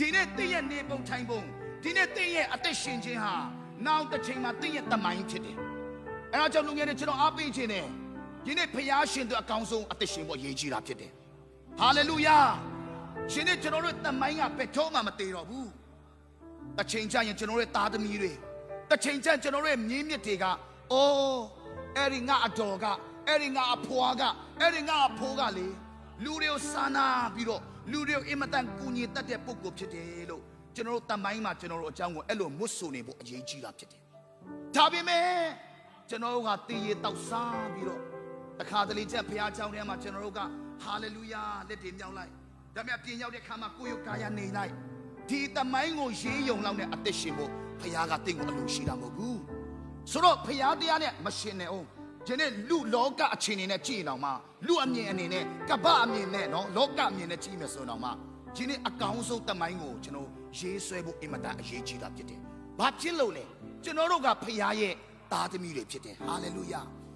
ဒီနေ့တင့်ရဲ့နေပုံထိုင်ပုံဒီနေ့တင့်ရဲ့အသက်ရှင်ခြင်းဟာနောက်တစ်ချိန်မှာတင့်ရဲ့တမိုင်းဖြစ်တယ်အဲဒါကြောင့်လူငယ်တွေကျွန်တော်အားပေးခြင်းနဲ့ဒီနေ့ဖျားရှင်တို့အကောင်းဆုံးအသက်ရှင်ဖို့ရည်ကြီးတာဖြစ်တယ်ဟာလေလုယာရှင်နေ့ကျွန်တော်တို့တမိုင်းကဘယ်တော့မှမတည်တော့ဘူးတစ်ချိန်ကျရင်ကျွန်တော်တို့ရဲ့သားသမီးတွေတစ်ချိန်ကျရင်ကျွန်တော်တို့ရဲ့မြင်းမြစ်တွေကအိုးအဲ့ဒီငါအတော်ကအဲ့ဒီငါအဖွာကအဲ့ဒီငါအဖိုးကလေ လူတွေကိုစာနာပြီးတော့လူတွေကိုအင်မတန်ကူညီတတ်တဲ့ပုဂ္ဂိုလ်ဖြစ်တယ်လို့ကျွန်တော်တို့တမိုင်းမှာကျွန်တော်တို့အကြောင်းကိုအဲ့လိုမွတ်ဆိုနေဖို့အရေးကြီးတာဖြစ်တယ်ဒါပေမဲ့ကျွန်တော်တို့ကတည်ရတောက်စားပြီးတော့တခါတလေကျက်ဘုရားကျောင်းထဲမှာကျွန်တော်တို့ကဟာလေလုယာလက်တွေမြောက်လိုက်ဒါပေမဲ့ပြင်ရောက်တဲ့ခါမှာကိုယ့်ရုပ်ကာယနေလိုက်ဒီတမိုင်းကိုရေးယုံလောက်တဲ့အသက်ရှင်ဖို့ဘုရားကတင့်ကိုအလိုရှိတာမဟုတ်ဘူးဆိုတော့ဖျားတရားနဲ့မရှင်နေအောင် ဒီနေ့လူလောကအခြေအနေနဲ့ကြည့်နေအောင်မှလူအမြင်အနေနဲ့ကပ္ပအမြင်နဲ့နော်လောကအမြင်နဲ့ကြည့်မယ်ဆိုတော့မှဒီနေ့အကောင်းဆုံးတမိုင်းကိုကျွန်တော်ရေးဆွဲဖို့အင်မတန်အရေးကြီးတာဖြစ်တယ်။ဘာဖြစ်လို့လဲကျွန်တော်တို့ကဖျားရဲ့သားသမီးတွေဖြစ်တယ်။ဟာလေလုယာ။